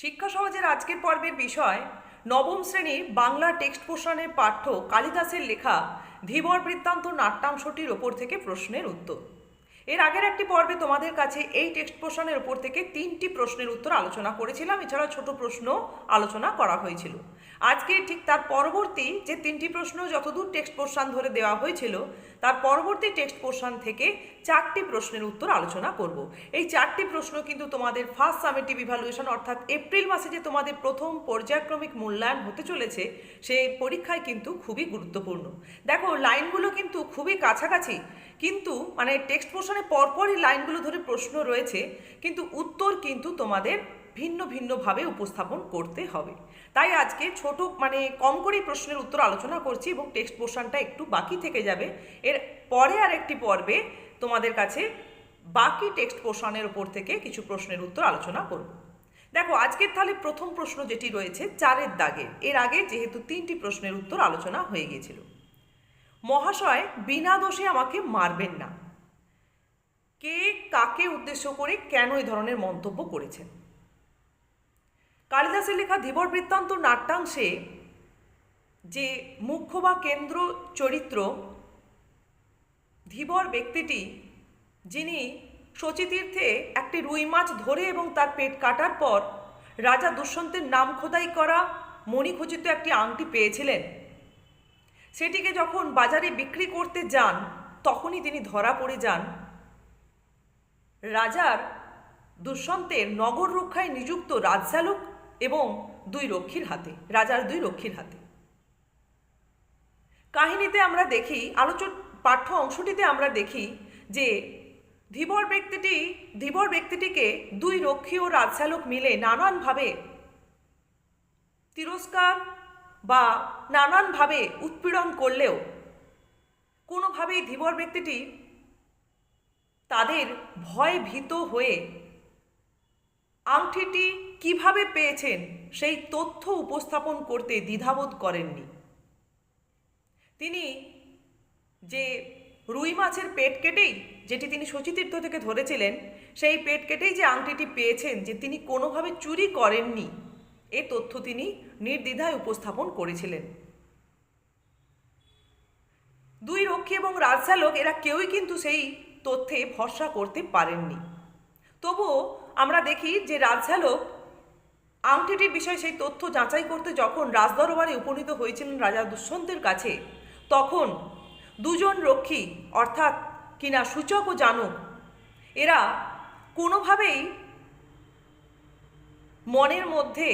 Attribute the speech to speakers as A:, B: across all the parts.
A: শিক্ষা সমাজের আজকের পর্বের বিষয়, নবম শ্রেণির বাংলা টেক্সট পোষণের পাঠ্য কালিদাসের লেখা ধীবর বৃত্তান্ত নাট্যাংশটির ওপর থেকে প্রশ্নের উত্তর। এর আগের একটি পর্বে তোমাদের কাছে এই টেক্সট পোষণের ওপর থেকে তিনটি প্রশ্নের উত্তর আলোচনা করেছিলাম। এছাড়া ছোট প্রশ্ন আলোচনা করা হয়েছিল। আজকে ঠিক তার পরবর্তী যে তিনটি প্রশ্ন যতদূর টেক্সট পোর্শন ধরে দেওয়া হয়েছিল, তার পরবর্তী টেক্সট পোর্শন থেকে চারটি প্রশ্নের উত্তর আলোচনা করব। এই চারটি প্রশ্ন কিন্তু তোমাদের ফার্স্ট সামেটিভ ইভ্যালুয়েশন অর্থাৎ এপ্রিল মাসে যে তোমাদের প্রথম পর্যায়ক্রমিক মূল্যায়ন হতে চলেছে সেই পরীক্ষায় কিন্তু খুবই গুরুত্বপূর্ণ। দেখো, লাইনগুলো কিন্তু খুবই কাছাকাছি, কিন্তু মানে টেক্সট পোর্শনে পরপরই লাইনগুলো ধরে প্রশ্ন রয়েছে, কিন্তু উত্তর কিন্তু তোমাদের ভিন্ন ভিন্নভাবে উপস্থাপন করতে হবে। তাই আজকে ছোট মানে কম করেই প্রশ্নের উত্তর আলোচনা করছি এবং টেক্সট পোর্শনটা একটু বাকি থেকে যাবে। এর পরে আর একটি পর্বে তোমাদের কাছে বাকি টেক্সট পোর্শনের উপর থেকে কিছু প্রশ্নের উত্তর আলোচনা করব। দেখো, আজকের তাহলে প্রথম প্রশ্ন যেটি রয়েছে, চারের দাগের এর আগে যেহেতু তিনটি প্রশ্নের উত্তর আলোচনা হয়ে গিয়েছিল। মহাশয়, বিনা দোষে আমাকে মারবেন না। কে কাকে উদ্দেশ্য করে কেন এই ধরনের মন্তব্য করেছেন? কালিদাসের লেখা ধীবর বৃত্তান্ত নাট্যাংশে যে মুখ্য বা কেন্দ্র চরিত্র, ধীবর ব্যক্তিটি, যিনি শচীতীর্থে একটি রুই মাছ ধরে এবং তার পেট কাটার পর রাজা দুষ্যন্তের নাম খোদাই করা মণিখচিত একটি আংটি পেয়েছিলেন। সেটিকে যখন বাজারে বিক্রি করতে যান, তখনই তিনি ধরা পড়ে যান। রাজার দুষ্যন্তের নগর রক্ষায় নিযুক্ত রাজশালক এবং দুই রক্ষীর হাতে, রাজার দুই রক্ষীর হাতে। কাহিনীতে আমরা দেখি আলোচন পাঠ্য অংশটিতে আমরা দেখি যে ধীবর ব্যক্তিটি, ধীবর ব্যক্তিটিকে দুই রক্ষী ও রাজশালক মিলে নানানভাবে তিরস্কার বা নানানভাবে উৎপীড়ন করলেও কোনোভাবেই ধীবর ব্যক্তিটি তাদের ভয় ভীত হয়ে আংটিটি কীভাবে পেয়েছেন সেই তথ্য উপস্থাপন করতে দ্বিধাবোধ করেননি। তিনি যে রুই মাছের পেট কেটেই, যেটি তিনি শচীতীর্থ থেকে ধরেছিলেন, সেই পেট কেটেই যে আংটিটি পেয়েছেন, যে তিনি কোনোভাবে চুরি করেননি, এ তথ্য তিনি নির্দ্বিধায় উপস্থাপন করেছিলেন। দুই রক্ষী এবং রাজশালক এরা কেউই কিন্তু সেই তথ্যে ভরসা করতে পারেননি। তবুও আমরা দেখি যে রাজশালক আংটিটির বিষয়ে সেই তথ্য যাচাই করতে যখন রাজদরবারে উপনীত হয়েছিলেন রাজা দুষ্যন্তের কাছে, তখন দুজন রক্ষী, অর্থাৎ কিনা সূচক ও জানুক, এরা কোনোভাবেই মনের মধ্যে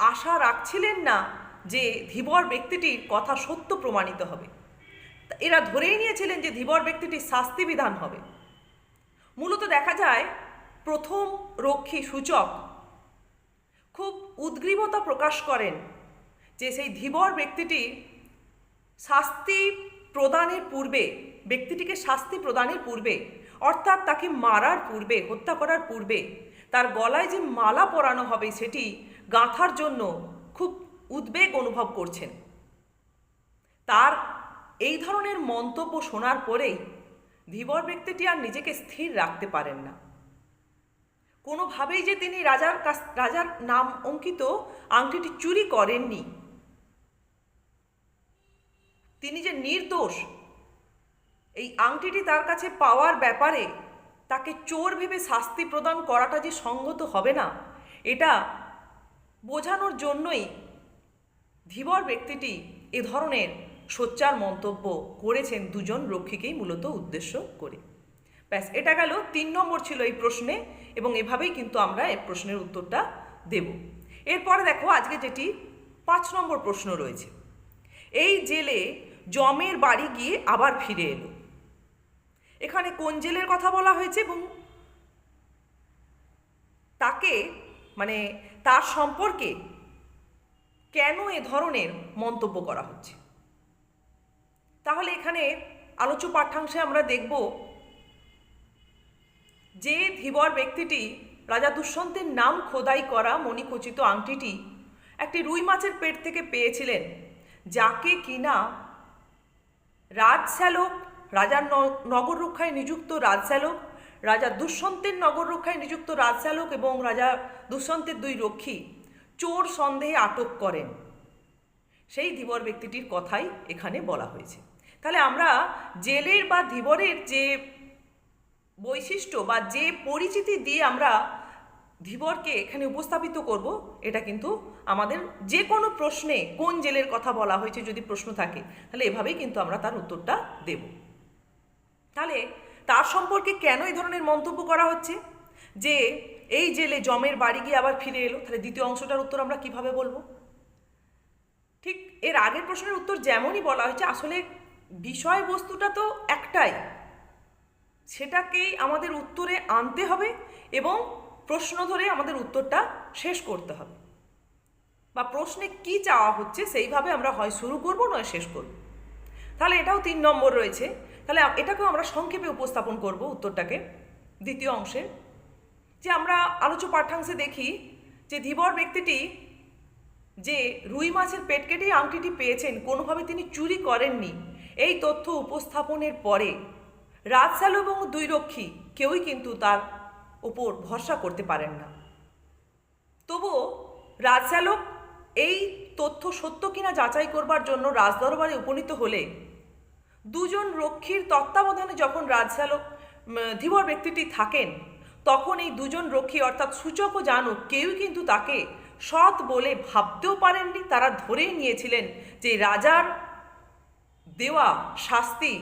A: আশা রাখছিলেন না যে ধীবর ব্যক্তিটির কথা সত্য প্রমাণিত হবে। এরা ধরেই নিয়েছিলেন যে ধীবর ব্যক্তিটির শাস্তি বিধান হবে। মূলত দেখা যায়, প্রথম রক্ষী সূচক খুব উদ্গ্রীবতা প্রকাশ করেন যে সেই ধীবর ব্যক্তিটি শাস্তি প্রদানের পূর্বে, ব্যক্তিটিকে শাস্তি প্রদানের পূর্বে, অর্থাৎ তাকে মারার পূর্বে, হত্যা করার পূর্বে, তার গলায় যে মালা পরানো হবে সেটি গাঁথার জন্য খুব উদ্বেগ অনুভব করছেন। তার এই ধরনের মন্তব্য শোনার পরেই ধীবর ব্যক্তিটি আর নিজেকে স্থির রাখতে পারেন না। কোনোভাবেই যে তিনি রাজার কাছ, রাজার নাম অঙ্কিত আংটিটি চুরি করেননি। তিনি যে নির্দোষ, এই আংটিটি তার কাছে পাওয়ার ব্যাপারে তাকে চোর ভেবে শাস্তি প্রদান করাটা যে সঙ্গত হবে না, এটা বোঝানোর জন্যই ধীবর ব্যক্তিটি এ ধরনের সোচ্চার মন্তব্য করেছেন দুজন রক্ষীকেই মূলত উদ্দেশ্য করে। ব্যাস, এটা গেল তিন নম্বর ছিল এই প্রশ্নে, এবং এভাবেই কিন্তু আমরা এই প্রশ্নের উত্তরটা দেব। এরপরে দেখো, আজকে যেটি পাঁচ নম্বর প্রশ্ন রয়েছে। এই জেলে জমের বাড়ি গিয়ে আবার ফিরে এলো। এখানে কোন জেলের কথা বলা হয়েছে এবং তাকে মানে তার সম্পর্কে কেন এ ধরনের মন্তব্য করা হচ্ছে? তাহলে এখানে আলোচ্য পাঠ্যাংশে আমরা দেখব যে ধীবর ব্যক্তিটি রাজা দুষ্যন্তের নাম খোদাই করা মণিখচিত আংটিটি একটি রুই মাছের পেট থেকে পেয়েছিলেন, যাকে কিনা রাজশ্যালক রাজার নগর রক্ষায় নিযুক্ত রাজশ্যালক, রাজা দুষ্যন্তের নগর রক্ষায় নিযুক্ত রাজশ্যালক এবং রাজা দুষ্যন্তের দুই রক্ষী চোর সন্দেহে আটক করেন। সেই ধীবর ব্যক্তিটির কথাই এখানে বলা হয়েছে। তাহলে আমরা জেলের বা ধীবরের যে বৈশিষ্ট্য বা যে পরিচিতি দিয়ে আমরা ধীবরকে এখানে উপস্থাপিত করব, এটা কিন্তু আমাদের যে কোনো প্রশ্নে কোন জেলের কথা বলা হয়েছে যদি প্রশ্ন থাকে, তাহলে এভাবেই কিন্তু আমরা তার উত্তরটা দেব। তাহলে তার সম্পর্কে কেন এই ধরনের মন্তব্য করা হচ্ছে? যে এই জেলে জমের বাড়ি গিয়ে আবার ফিরে এলো, তাহলে দ্বিতীয় অংশটার উত্তর আমরা কীভাবে বলব? ঠিক এর আগের প্রশ্নের উত্তর যেমনই বলা হয়েছে, আসলে বিষয়বস্তুটা তো একটাই। সেটাকেই আমাদের উত্তরে আনতে হবে এবং প্রশ্ন ধরে আমাদের উত্তরটা শেষ করতে হবে। বা প্রশ্নে কি চাওয়া হচ্ছে সেইভাবে আমরা হয় শুরু করব, নয় শেষ করব। তাহলে এটাও তিন নম্বর রয়েছে। তাহলে এটাকেও আমরা সংক্ষেপে উপস্থাপন করব উত্তরটাকে। দ্বিতীয় অংশে। যে আমরা আলোচ্য পাঠ্যাংশে দেখি যে ধীবর ব্যক্তিটি যে রুই মাছের পেট কেটেই আংটিটি পেয়েছেন, কোনোভাবে তিনি চুরি করেননি। এই তথ্য উপস্থাপনের পরে রাজশাল এবং দুই রক্ষী কেউই কিন্তু তার ওপর ভরসা করতে পারেন না। তবুও রাজশালক এই তথ্য সত্য কিনা যাচাই করবার জন্য রাজদরবারে উপনীত হলে দুজন রক্ষীর তত্ত্বাবধানে যখন রাজশালক ধীবর ব্যক্তিটি থাকেন, তখন এই দুজন রক্ষী অর্থাৎ সূচক ও জানুক কেউই কিন্তু তাকে সৎ বলে ভাবতেও পারেননি। তারা ধরেই নিয়েছিলেন যে রাজার দেওয়া শাস্তি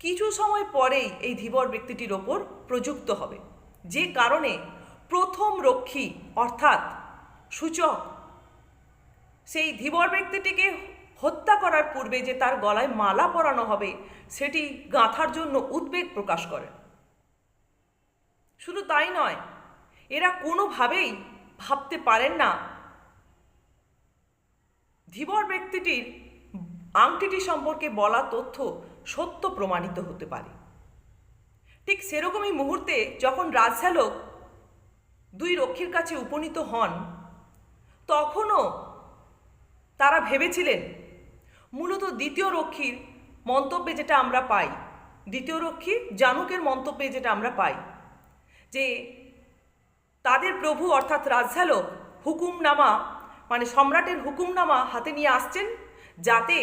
A: কিছু সময় পরেই এই ধীবর ব্যক্তিটির ওপর প্রযুক্ত হবে। যে কারণে প্রথম রক্ষী, অর্থাৎ সূচক, সেই ধীবর ব্যক্তিটিকে হত্যা করার পূর্বে যে তার গলায় মালা পরানো হবে, সেটি গাঁথার জন্য উদ্বেগ প্রকাশ করে। শুধু তাই নয়, এরা কোনোভাবেই ভাবতে পারেন না, ধীবর ব্যক্তিটির আংটিটি সম্পর্কে বলা তথ্য সত্য প্রমাণিত হতে পারে। ঠিক সেরকমই মুহূর্তে যখন রাজশালক দুই রক্ষীর কাছে উপনীত হন, তখনও তারা ভেবেছিলেন, মূলত দ্বিতীয় রক্ষীর মন্তব্যে যেটা আমরা পাই, দ্বিতীয় রক্ষী জানুকের মন্তব্যে যেটা আমরা পাই, যে তাদের প্রভু অর্থাৎ রাজঝালক হুকুমনামা মানে সম্রাটের হুকুমনামা হাতে নিয়ে আসছেন যাতে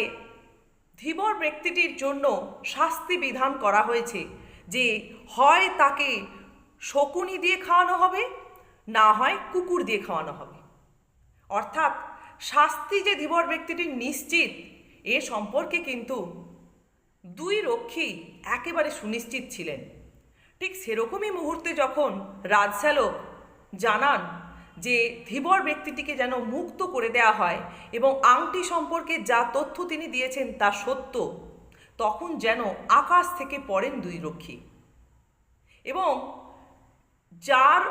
A: ধীবর ব্যক্তিটির জন্য শাস্তি বিধান করা হয়েছে যে হয় তাকে শকুনি দিয়ে খাওয়ানো হবে, না হয় কুকুর দিয়ে খাওয়ানো হবে। অর্থাৎ শাস্তি যে ধীবর ব্যক্তিটির নিশ্চিত, এ সম্পর্কে কিন্তু দুই রক্ষী একেবারে সুনিশ্চিত ছিলেন। ঠিক সেরকমই মুহূর্তে যখন রাজশালক জানান যে ধীবর ব্যক্তিটিকে যেন মুক্ত করে দেওয়া হয় এবং আংটি সম্পর্কে যা তথ্য তিনি দিয়েছেন তা সত্য, তখন যেন আকাশ থেকে পড়েন দুই রক্ষী। এবং যার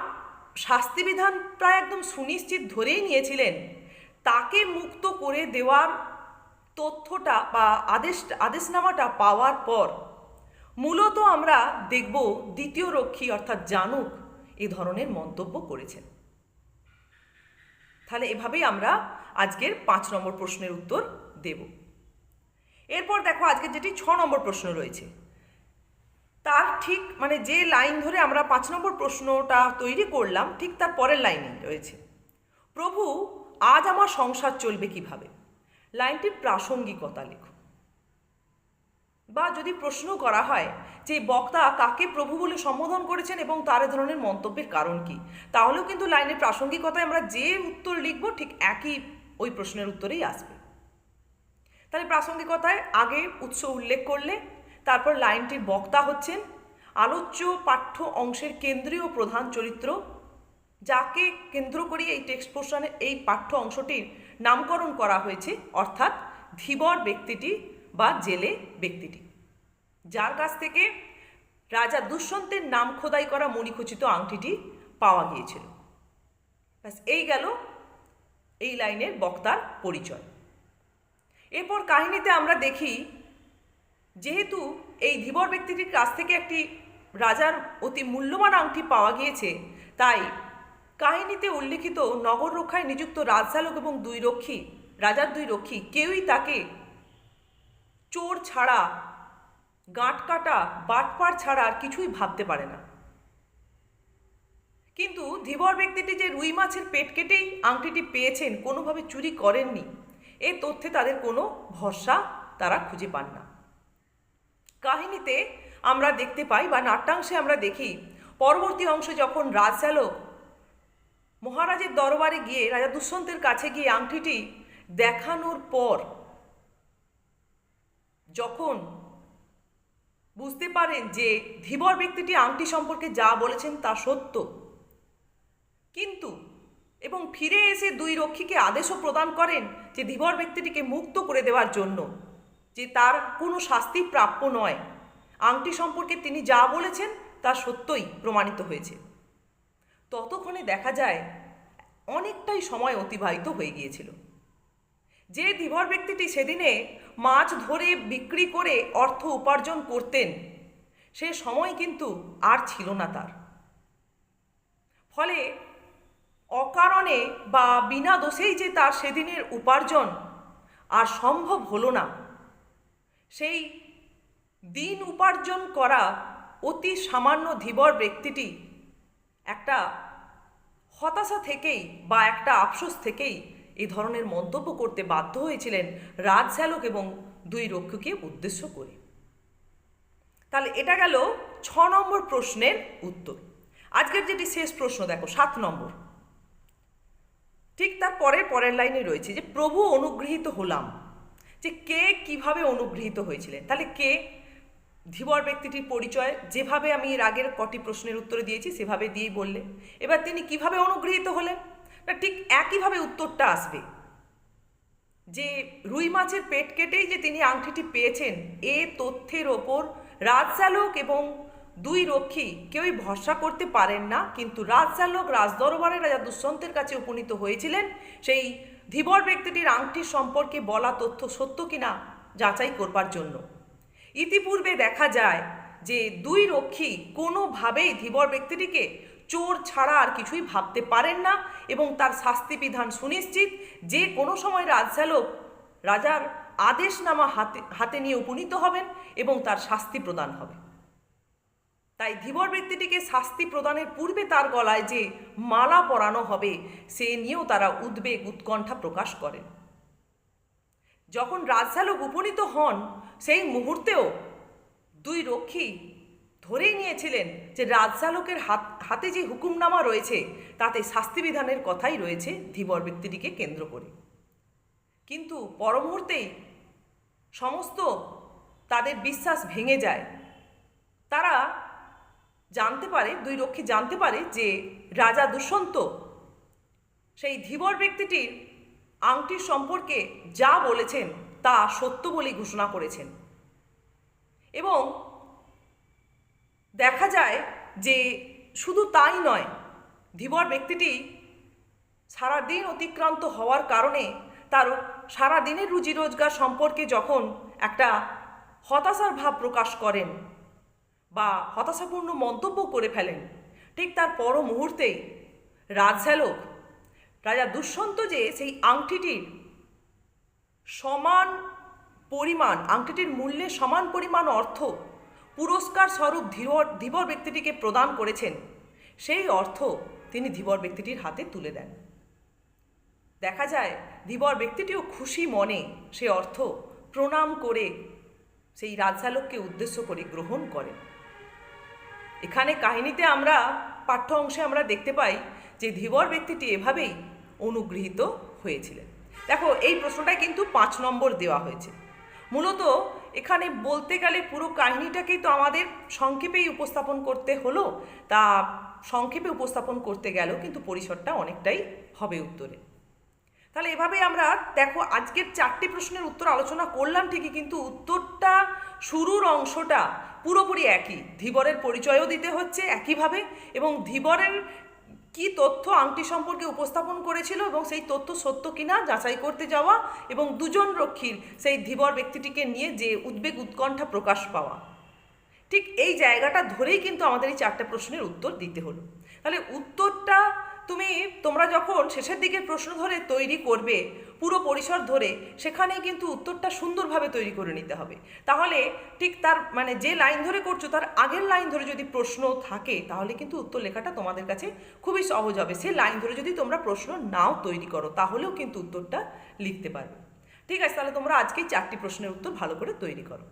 A: শাস্তিবিধান প্রায় একদম সুনিশ্চিত ধরেই নিয়েছিলেন, তাকে মুক্ত করে দেওয়ার তথ্যটা বা আদেশ, আদেশনামাটা পাওয়ার পর মূলত আমরা দেখব দ্বিতীয় রক্ষী অর্থাৎ জানুক এ ধরনের মন্তব্য করেছেন। তাহলে এভাবেই আমরা আজকের পাঁচ নম্বর প্রশ্নের উত্তর দেব। এরপর দেখো আজকে যেটি ছ নম্বর প্রশ্ন রয়েছে। তার ঠিক মানে যে লাইন ধরে আমরা পাঁচ নম্বর প্রশ্নটা তৈরি করলাম, ঠিক তার পরের লাইনে রয়েছে। প্রভু, আজ আমার সংসার চলবে কীভাবে? লাইনটির প্রাসঙ্গিকতা লেখো। বা যদি প্রশ্ন করা হয় যে বক্তা কাকে প্রভু বলে সম্বোধন করেছেন এবং তার ধরনের মন্তব্যের কারণ কি, তাহলেও কিন্তু লাইনের প্রাসঙ্গিকতায় আমরা যে উত্তর লিখব ঠিক একই ওই প্রশ্নের উত্তরেই আসবে। তাহলে প্রাসঙ্গিকতায় আগে উৎস উল্লেখ করলে, তারপর লাইনটির বক্তা হচ্ছেন, আলোচ্য পাঠ্য অংশের কেন্দ্রীয় প্রধান চরিত্র, যাকে কেন্দ্র করে এই টেক্সট পোর্শনে এই পাঠ্য অংশটির নামকরণ করা হয়েছে, অর্থাৎ ধীবর ব্যক্তিটি বা জেলে ব্যক্তিটি। যার কাছ থেকে রাজা দুষ্যন্তের নাম খোদাই করা মণিখচিত আংটিটি পাওয়া গিয়েছিল। ব্যাস, এই গেল এই লাইনের বক্তার পরিচয়। এরপর কাহিনীতে আমরা দেখি, যেহেতু এই ধীবর ব্যক্তিটির কাছ থেকে একটি রাজার অতি মূল্যবান আংটি পাওয়া গিয়েছে, তাই কাহিনীতে উল্লেখিত নগর রক্ষায় নিযুক্ত রাজশালক এবং দুই রক্ষী, রাজার দুই রক্ষী কেউই তাকে চোর ছাড়া, গাঁট কাটা বাটপার ছাড়া আর কিছুই ভাবতে পারে না। কিন্তু ধীবর ব্যক্তিটি যে রুই মাছের পেট কেটেই আংটিটি পেয়েছেন, কোনোভাবে চুরি করেননি, এ তথ্যে তাদের কোনো ভরসা তারা খুঁজে পান না। কাহিনীতে আমরা দেখতে পাই বা নাট্যাংশে আমরা দেখি, পরবর্তী অংশে যখন রাজচালক মহারাজের দরবারে গিয়ে, রাজা দুষ্যন্তের কাছে গিয়ে আংটিটি দেখানোর পর যখন বুঝতে পারেন যে ধীবর ব্যক্তিটি আংটি সম্পর্কে যা বলেছেন তা সত্য, কিন্তু এবং ফিরে এসে দুই রক্ষীকে আদেশও প্রদান করেন যে ধীবর ব্যক্তিটিকে মুক্ত করে দেওয়ার জন্য, যে তার কোনো শাস্তি প্রাপ্য নয়। আংটি সম্পর্কে তিনি যা বলেছেন তা সত্যই প্রমাণিত হয়েছে। ততক্ষণে দেখা যায় অনেকটাই সময় অতিবাহিত হয়ে গিয়েছিল। যে ধীবর ব্যক্তিটি সেদিনে মাছ ধরে বিক্রি করে অর্থ উপার্জন করতেন, সে সময় কিন্তু আর ছিল না তার। ফলে অকারণে বা বিনা দোষেই যে তার সেদিনের উপার্জন আর সম্ভব হলো না, সেই দিন উপার্জন করা অতি সামান্য ধীবর ব্যক্তিটি একটা হতাশা থেকেই বা একটা আফসোস থেকেই এই ধরনের মন্তব্য করতে বাধ্য হয়েছিলেন রাজশালক এবং দুই রক্ষকে উদ্দেশ্য করে। তাহলে এটা গেল ছ নম্বর প্রশ্নের উত্তর। আজকের যেটি শেষ প্রশ্ন, দেখো, সাত নম্বর। ঠিক তার পরের পরের লাইনে রয়েছে যে, প্রভু অনুগৃহীত হলাম। যে কে কীভাবে অনুগৃহীত হয়েছিলেন? তাহলে কে? ধীবর ব্যক্তিটির পরিচয়, যেভাবে আমি এর আগের কটি প্রশ্নের উত্তরে দিয়েছি, সেভাবে দিয়েই বললে। এবার তিনি কীভাবে অনুগৃহীত হলেন? ঠিক একইভাবে উত্তরটা আসবে। যে রুই মাছের পেট কেটেই যে তিনি আংটিটি পেয়েছেন, এ তথ্যের ওপর রাজচালক এবং দুই রক্ষী কেউই ভরসা করতে পারেন না, কিন্তু রাজচালক রাজদরবারে রাজা দুষ্যন্তের কাছে উপনীত হয়েছিলেন, সেই ধীবর ব্যক্তিটির আংটির সম্পর্কে বলা তথ্য সত্য কিনা যাচাই করবার জন্য। ইতিপূর্বে দেখা যায় যে দুই রক্ষী কোনোভাবেই ধীবর ব্যক্তিটিকে চোর ছাড়া আর কিছুই ভাবতে পারেন না এবং তার শাস্তি বিধান সুনিশ্চিত। যে কোনো সময় রাজচালক রাজার আদেশনামা হাতে হাতে নিয়ে উপনীত হবেন এবং তার শাস্তি প্রদান হবে। তাই ধীবর ব্যক্তিটিকে শাস্তি প্রদানের পূর্বে তার গলায় যে মালা পরানো হবে, সে নিয়েও তারা উদ্বেগ, উৎকণ্ঠা প্রকাশ করেন। যখন রাজশালক উপনীত হন, সেই মুহূর্তেও দুই রক্ষী ধরেই নিয়েছিলেন যে রাজশালকের হাত, হাতে যে হুকুমনামা রয়েছে, তাতে শাস্তিবিধানের কথাই রয়েছে ধীবর ব্যক্তিটিকে কেন্দ্র করে। কিন্তু পর মুহূর্তেই সমস্ত তাদের বিশ্বাস ভেঙে যায়। তারা জানতে পারে, দুই রক্ষী জানতে পারে যে রাজা দুষ্যন্ত, সেই ধীবর ব্যক্তিটির আংটির সম্পর্কে যা বলেছেন তা সত্য বলেই ঘোষণা করেছেন। এবং দেখা যায় যে শুধু তাই নয়, ধীবর ব্যক্তিটি সারাদিন অতিক্রান্ত হওয়ার কারণে তার সারা দিনের রুজি রোজগার সম্পর্কে যখন একটা হতাশার ভাব প্রকাশ করেন বা হতাশাপূর্ণ মন্তব্য করে ফেলেন, ঠিক তার পর মুহূর্তেই রাজশালক রাজা দুষ্যন্ত যে সেই আংটিটির সমান পরিমাণ, আংটিটির মূল্যে সমান পরিমাণ অর্থ পুরস্কার স্বরূপ ধীবর ধীবর ব্যক্তিটিকে প্রদান করেছেন। সেই অর্থ তিনি ধীবর ব্যক্তিটির হাতে তুলে দেন। দেখা যায়, ধীবর ব্যক্তিটিও খুশি মনে সে অর্থ প্রণাম করে সেই রাজশালককে উদ্দেশ্য করে গ্রহণ করেন এখানে কাহিনীতে আমরা, পাঠ্য অংশে আমরা দেখতে পাই যে ধীবর ব্যক্তিটি এভাবেই অনুগৃহীত হয়েছিলেন। দেখো, এই প্রশ্নটাই কিন্তু পাঁচ নম্বর দেওয়া হয়েছে। মূলত এখানে বলতে গেলে পুরো কাহিনীটাকেই তো আমাদের সংক্ষেপেই উপস্থাপন করতে হলো। তা সংক্ষেপে উপস্থাপন করতে গেল, কিন্তু পরিসরটা অনেকটাই হবে উত্তরে। তাহলে এভাবে আমরা দেখো, আজকের চারটি প্রশ্নের উত্তর আলোচনা করলাম ঠিকই, কিন্তু উত্তরটা শুরুর অংশটা পুরোপুরি একই। ধীবরের পরিচয়ও দিতে হচ্ছে একইভাবে এবং ধীবরের কি তথ্য আংটি সম্পর্কে উপস্থাপন করেছিল এবং সেই তথ্য সত্য কিনা যাচাই করতে যাওয়া এবং দুজন রক্ষীর সেই ধীবর ব্যক্তিটিকে নিয়ে যে উদ্বেগ উৎকণ্ঠা প্রকাশ পাওয়া। ঠিক এই জায়গাটা ধরেই কিন্তু আমাদের এই চারটে প্রশ্নের উত্তর দিতে হলো। তাহলে উত্তরটা তুমি তোমরা যখন শেষের দিকের প্রশ্ন ধরে তৈরি করবে, পুরো পরিসর ধরে, সেখানেই কিন্তু উত্তরটা সুন্দরভাবে তৈরি করে নিতে হবে। তাহলে ঠিক তার মানে যে লাইন ধরে করছ, তার আগের লাইন ধরে যদি প্রশ্ন থাকে, তাহলে কিন্তু উত্তর লেখাটা তোমাদের কাছে খুবই সহজ হবে। সে লাইন ধরে যদি তোমরা প্রশ্ন নাও তৈরি করো, তাহলেও কিন্তু উত্তরটা লিখতে পারবে। ঠিক আছে, তাহলে তোমরা আজকেই চারটি প্রশ্নের উত্তর ভালো করে তৈরি করো।